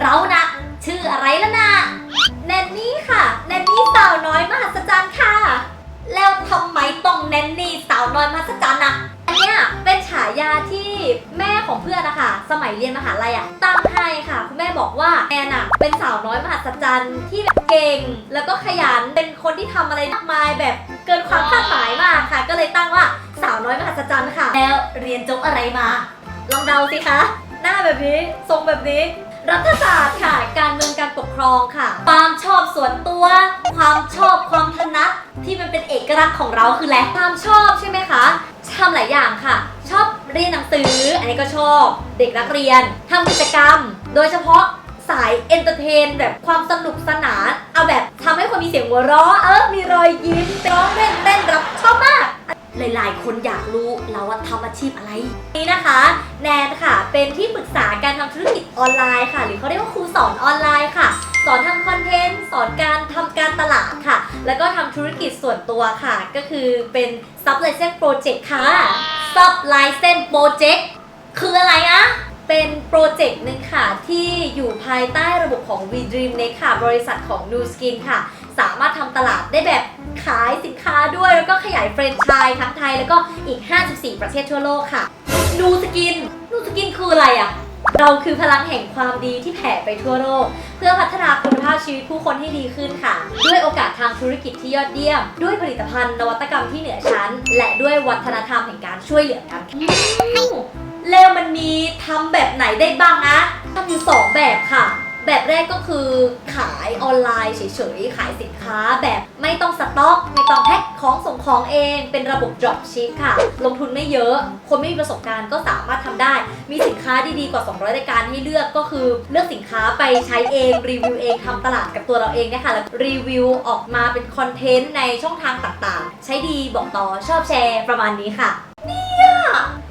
เรานะชื่ออะไรล้วนะแนนนี่ค่ะ แนนนี่สาวน้อยมหัศจรรย์ค่ะ แล้วทำไมต้องแนนนี่สาวน้อยมหัศจรรย์อะอันเนี้ยเป็นฉายาที่แม่ของเพื่อนนะคะสมัยเรียนมหาลัยอะตั้งให้ค่ะ คุณแม่บอกว่าแนนอะเป็นสาวน้อยมหัศจรรย์ที่เก่ง แล้วก็ขยันเป็นคนที่ทำอะไรมากมายแบบเกินความคาดหมายมากค่ะ ก็เลยตั้งว่าสาวน้อยมหัศจรรย์ค่ะ แล้วเรียนจบอะไรมา ลองเดาสิคะหน้าแบบนี้ทรงแบบนี้ รัฐศาสตร์ค่ะ การเมืองการปกครองค่ะ ความชอบส่วนตัว ความชอบความถนัดที่มันเป็นเอกลักษณ์ของเราคือแหละไรความชอบใช่ไหมคะทำหลายอย่างค่ะ ชอบเรียนหนังสือ อันนี้ก็ชอบ เด็กนักเรียนทำกิจกรรม โดยเฉพาะสายเอนเตอร์เทนแบบความสนุกสนาน เอาแบบทำให้คนมีเสียงหัวเราะ เออ มีรอยยิ้มร้องเล่นเต้นรับชอบมาก หลาย ๆ คนอยากรู้เราว่าทำอาชีพอะไร นี้นะคะ แนนค่ะ เป็นที่ปรึกษาการทำธุรกิจออนไลน์ค่ะ หรือเขาเรียกว่าครูสอนออนไลน์ค่ะ สอนทำคอนเทนต์สอนการทำการตลาดค่ะ แล้วก็ทำธุรกิจส่วนตัวค่ะ ก็คือเป็น Sub License Project ค่ะ Sub License Project คืออะไรอะเป็นโปรเจกต์หนึ่งค่ะ ที่อยู่ภายใต้ระบบของ V Dream Next ค่ะ บริษัทของ New Skin ค่ะ สามารถทำตลาดได้แบบ ขายสินค้าด้วย แล้วก็ขยายแฟรนไชส์ทั้งไทยแล้วก็อีก 54 ประเทศทั่วโลกค่ะ นูสกิน นูสกินคืออะไรอะเราคือพลังแห่งความดีที่แผ่ไปทั่วโลก เพื่อพัฒนาคุณภาพชีวิตผู้คนให้ดีขึ้นค่ะ ด้วยโอกาสทางธุรกิจที่ยอดเยี่ยม ด้วยผลิตภัณฑ์นวัตกรรมที่เหนือชั้น และด้วยวัฒนธรรมแห่งการช่วยเหลือกันแล้วมันมีทำแบบไหนได้บ้างนะทำอยู่สองแบบค่ะ แบบแรกก็คือขายออนไลน์เฉยๆ ขายสินค้าแบบไม่ต้องสต็อก ไม่ต้องแพ็คของส่งของเอง เป็นระบบ drop ship ค่ะ ลงทุนไม่เยอะ คนไม่มีประสบการณ์ก็สามารถทำได้ มีสินค้าดีๆกว่า 200รายการให้เลือกก็คือเลือกสินค้าไปใช้เองรีวิวเองทำตลาดกับตัวเราเองนะคะแล้วรีวิวออกมาเป็นคอนเทนต์ในช่องทางต่างๆ ใช้ดีบอกต่อชอบแชร์ประมาณนี้ค่ะ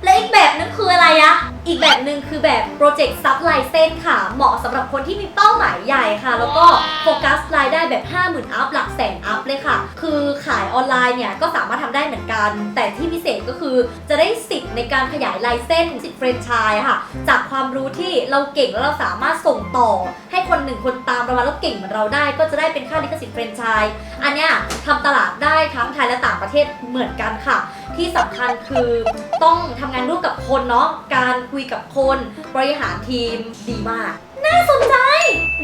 และอีกแบบนึงคืออะไรอะอีกแบบหนึ่งคือแบบโปรเจกต์ซับไลเซนค่ะ เหมาะสำหรับคนที่มีเป้าหมายใหญ่ค่ะ แล้วก็โฟกัสรายได้แบบ 50,000 อัพหลักแสนอัพเลยค่ะ คือขายออนไลน์เนี่ยก็สามารถทำได้เหมือนกัน แต่ที่พิเศษก็คือจะได้สิทธิ์ในการขยายไลเซนสิทธิ์แฟรนไชส์ค่ะ จากความรู้ที่เราเก่งแล้วเราสามารถส่งต่อ คนหนึ่งคนตามเรามาแล้วเก่งเหมือนเราได้ ก็จะได้เป็นค่าลิขสิทธิ์แฟรนไชส์อันเนี้ยทำตลาดได้ทั้งไทยและต่างประเทศเหมือนกันค่ะ ที่สำคัญคือต้องทำงานร่วมกับคนเนาะการคุยกับคนบริหารทีมดีมาก น่าสนใจ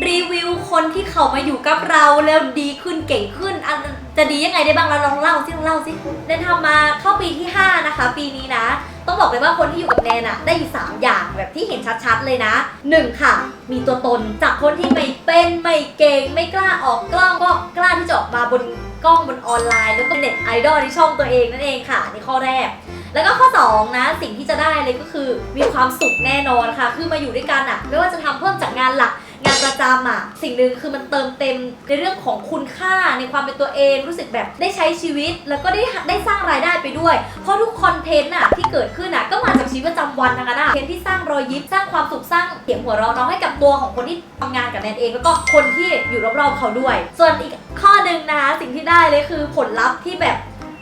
รีวิวคนที่เขามาอยู่กับเราแล้วดีขึ้นเก่งขึ้นอันจะดียังไงได้บ้างเราลองเล่าสิลองเล่าสิแนนทำมาเข้าปีที่ 5 นะคะ ปีนี้นะต้องบอกเลยว่าคนที่อยู่กับแนนอะได้อยู่3อย่างแบบที่เห็นชัดๆเลยนะ1ค่ะ มีตัวตนจากคนที่ไม่เป็นไม่เก่งไม่กล้าออกกล้องก็กล้าที่จะออกมาบนกล้องบนออนไลน์ แล้วก็เน็ตไอดอลที่ช่องตัวเองนั่นเองค่ะในข้อแรก แล้วก็ข้อ2นะสิ่งที่จะได้เลยก็คือมีความสุขแน่นอนค่ะ คือมาอยู่ด้วยกันอะไม่ว่าจะทำเพิ่มจากงานหลัก งานประจำอะสิ่งหนึ่งคือมันเติมเต็มในเรื่องของคุณค่าในความเป็นตัวเองรู้สึกแบบได้ใช้ชีวิต แล้วก็ได้ได้สร้างรายได้ไปด้วย เพราะทุกคอนเทนต์อะที่เกิดขึ้นอะก็มาจากชีวิตประจำวันนะคะนะคอนเทนที่สร้างรอยยิ้มสร้างความสุขสร้างเสียงหัวเราะน้องให้กับตัวของคนที่ทำงานกับแนนเองแล้วก็คนที่อยู่รอบๆเขาด้วย ส่วนอีกข้อหนึ่งนะคะสิ่งที่ได้เลยคือผลลัพธ์ที่แบบ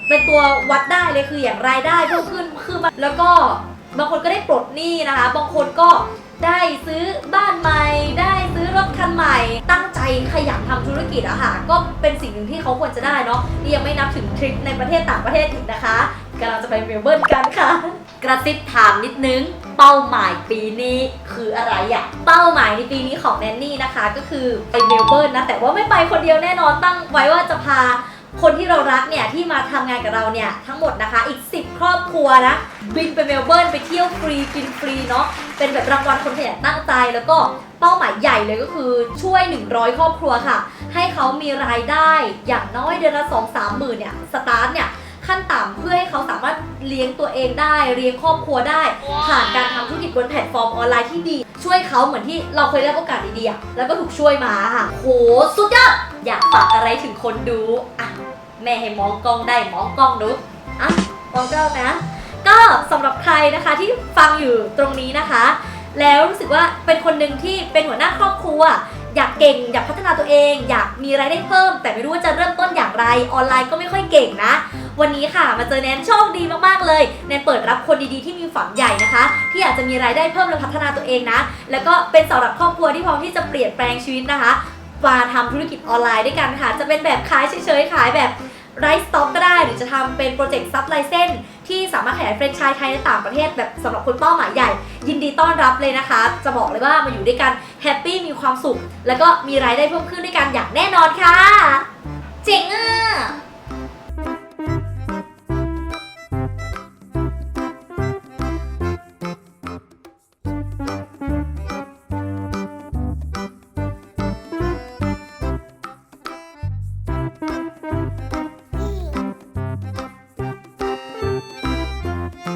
เป็นตัววัดได้เลยคืออย่างรายได้เพิ่มขึ้นคือมันแล้วก็บางคนก็ได้ปลดหนี้นะคะ บางคนก็ ได้ซื้อบ้านใหม่ ได้ซื้อรถคันใหม่ ตั้งใจขยันทำธุรกิจอะค่ะ ก็เป็นสิ่งหนึ่งที่เขาควรจะได้เนาะนี่ยังไม่นับถึงทริปในประเทศต่างประเทศอีกนะคะกำลังจะไปเมลเบิร์นกันค่ะ กระซิบถามนิดนึง เป้าหมายปีนี้คืออะไรอะเป้าหมายในปีนี้ของแนนนี่นะคะ ก็คือไปเมลเบิร์นนะแต่ว่าไม่ไปคนเดียวแน่นอนตั้งไว้ว่าจะพา คนที่เรารักเนี่ยที่มาทำงานกับเราเนี่ยทั้งหมดนะคะอีก 10 ครอบครัวนะบินไปเมลเบิร์นไปเที่ยวฟรีกินฟรีเนาะเป็นแบบรางวัลคนขยันตั้งใจแล้วก็เป้าหมายใหญ่เลยก็คือช่วย 100 ครอบครัวค่ะ ให้เขามีรายได้อย่างน้อยเดือนละ2 3หมื่นเนี่ยสตาร์ทเนี่ยขั้นต่ำเพื่อให้เขาสามารถเลี้ยงตัวเองได้เลี้ยงครอบครัวได้ ผ่านการทำธุรกิจบนแพลตฟอร์มออนไลน์ที่ดี ช่วยเขาเหมือนที่เราเคยได้รับโอกาสดีๆอะแล้วก็ถูกช่วยมาค่ะโหสุดยอดอยากฝากอะไรถึงคนดูอะ แม่ให้มองกล้องได้มองกล้องดูอะมองกล้องนะ ก็สำหรับใครนะคะที่ฟังอยู่ตรงนี้นะคะ แล้วรู้สึกว่าเป็นคนหนึ่งที่เป็นหัวหน้าครอบครัว อยากเก่ง อยากพัฒนาตัวเอง อยากมีรายได้เพิ่ม แต่ไม่รู้ว่าจะเริ่มต้นอย่างไรออนไลน์ก็ไม่ค่อยเก่งนะวันนี้ค่ะมาเจอแนนโชคดีมากๆเลยแนนเปิดรับคนดีๆที่มีฝันใหญ่นะคะ ที่อยากจะมีรายได้เพิ่มและพัฒนาตัวเองนะ แล้วก็เป็นสาหลักครอบครัวที่พร้อมที่จะเปลี่ยนแปลงชีวิตนะคะมาทำธุรกิจออนไลน์ด้วยกันค่ะ จะเป็นแบบขายเฉยๆขายแบบ ไรสต็อกก็ได้หรือจะทำเป็นโปรเจกต์ซับไลเซนที่สามารถขยายแฟรนไชส์ไทยในต่างประเทศแบบสำหรับคนเป้าหมายใหญ่ ยินดีต้อนรับเลยนะคะ จะบอกเลยว่ามาอยู่ด้วยกันแฮปปี้มีความสุข แล้วก็มีรายได้เพิ่มขึ้นด้วยกันอย่างแน่นอนค่ะ